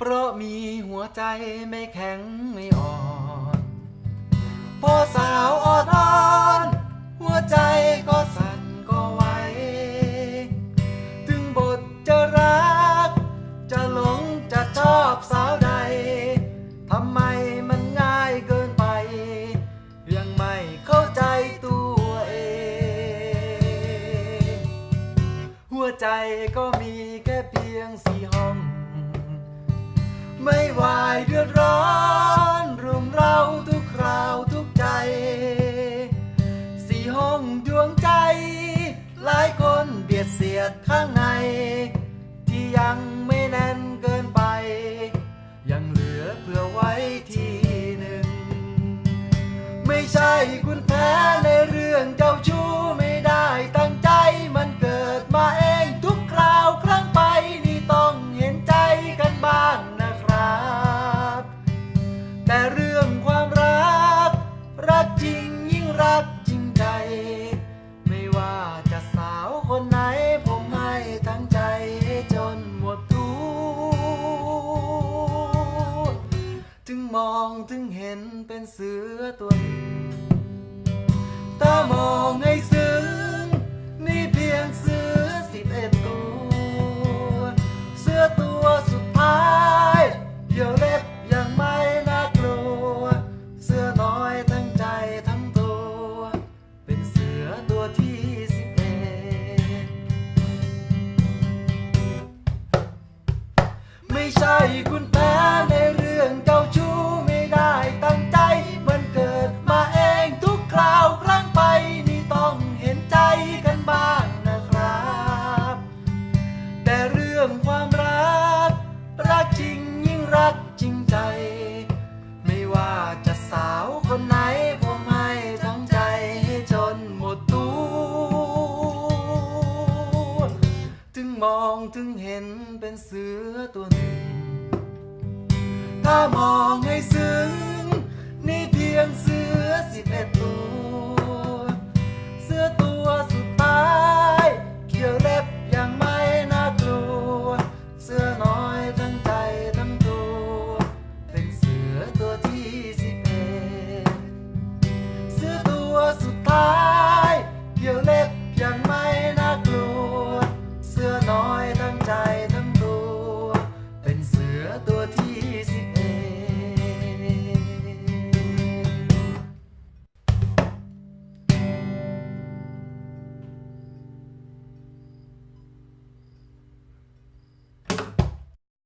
เพราะมีหัวใจไม่แข็งไม่อ่อนพอสาวอ่อนอ่อน หัวใจก็สั่นก็ไหวถึงบทจะรัก จะหลงจะชอบสาวใดทำไมมันง่ายเกินไป ยังไม่เข้าใจตัวเอง หัวใจก็มีแค่เพียงสี่ห้อง ไม่วายเดือดร้อนรุมเราทุกคราวทุกใจ สี่ห้องดวงใจ หลายคนเบียดเสียดข้างใน ที่ยังไม่แน่นเกินไป ยังเหลือเพื่อไว้ทีหนึ่ง ไม่ใช่คุณแพ เรื่องความรัก รักจริงยิ่งรักจริงใจ ไม่ว่าจะสาวคนไหน ผมให้ทั้งใจจนหมดทุกถึงมองถึงเห็นเป็นเสือตัวหนึ่งถ้ามองให้ซึ้งนี่ ไม่ใช่คุณ มองถึงเห็นเป็นเสือตัวหนึ่งถ้ามอง